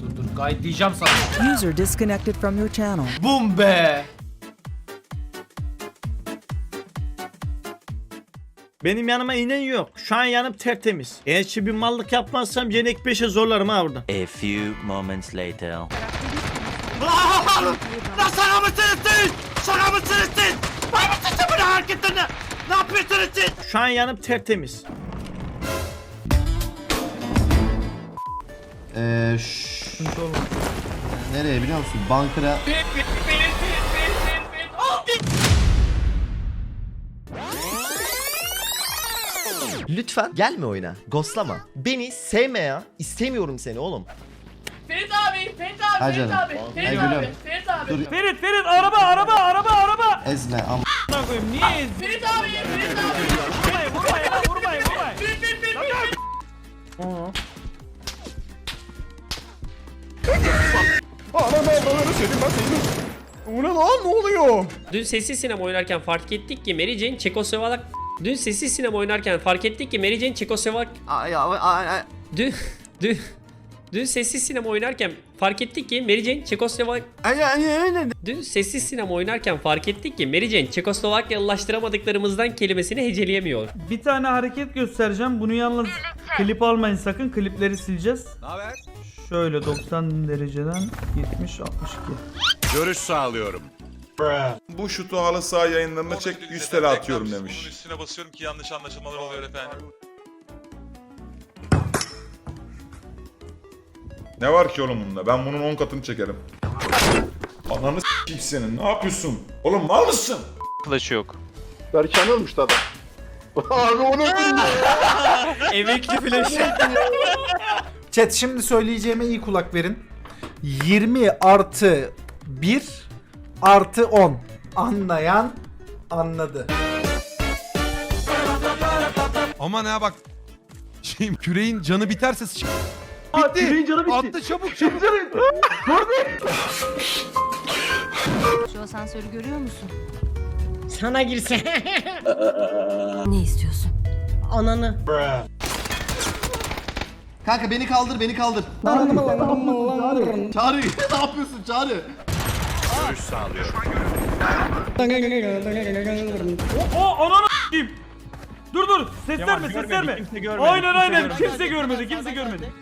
Dur dur guide'layacağım sana. User disconnected from your channel. Bum be. Benim yanıma inen yok. Şu an yanım tertemiz. Eğer bir mallık yapmazsam Cenek 5'e zorlarım ha burada. A few moments later. Lan sana mısınız siz? Sana mısınız siz? Var mısınız bu hareketlerine? Ne yapıyorsunuz siz? Şu an yanım tertemiz. Eee şşş. Nereye biliyor musun? Bankara. Lütfen gelme oyuna. Ghostlama. Beni sevme ya. İstemiyorum seni oğlum. Ferit abi, Ferit abi, Ha Ferit canım. abi, Ferit abi, gülüm. Ferit abi. Dur Ferit Ferit araba araba araba araba. ezme ama. Ne koyayım niye ez? Ferit abi, Ferit abi. Vurmayın vurmayın lan vurmayın vurmayın. Bir, bir, bir, bir, bir. Dün sessiz sinema oynarken fark ettik ki Mary Jane Çekoslovak Dün sessiz sinema oynarken fark ettik ki Mary Jane Çekoslovak Dün dün Dün sessiz sinema oynarken fark ettik ki Mary Jane Çekoslovak Dün sessiz sinema oynarken fark ettik ki Mary Jane Çekoslovakyalılaştıramadıklarımızdan kelimesini heceleyemiyor. Bir tane hareket göstereceğim. Bunu yalnız klip almayın sakın. Klipleri sileceğiz. Naber? Şöyle 90 dereceden 70 62. Görüş sağlıyorum. Bu şutu halı saha yayınlarına çek 100 TL atıyorum Bunun demiş. üstüne basıyorum ki yanlış anlaşılmalar oluyor efendim. Ne var ki oğlum bunda? Ben bunun 10 katını çekerim. Ananı s**eyim senin. Ne yapıyorsun? Oğlum mal mısın? Emekli flaşı. Chat şimdi söyleyeceğime iyi kulak verin. 20 artı 1 artı 10. Anlayan anladı. Aman ha bak. Şeyim küreğin canı biterse sıç... Bitti. Küreğin canı bitti. Attı çabuk çabuk. Şu asansörü görüyor musun? Sana girse. Ne istiyorsun? Ananı. Kanka beni kaldır beni kaldır. Çağrı ne yapıyorsun Çağrı? Görüş sağlıyorum. O ananı s**eyim. Dur dur ses verme ses verme. Aynen aynen kimse görmedi kimse görmedi.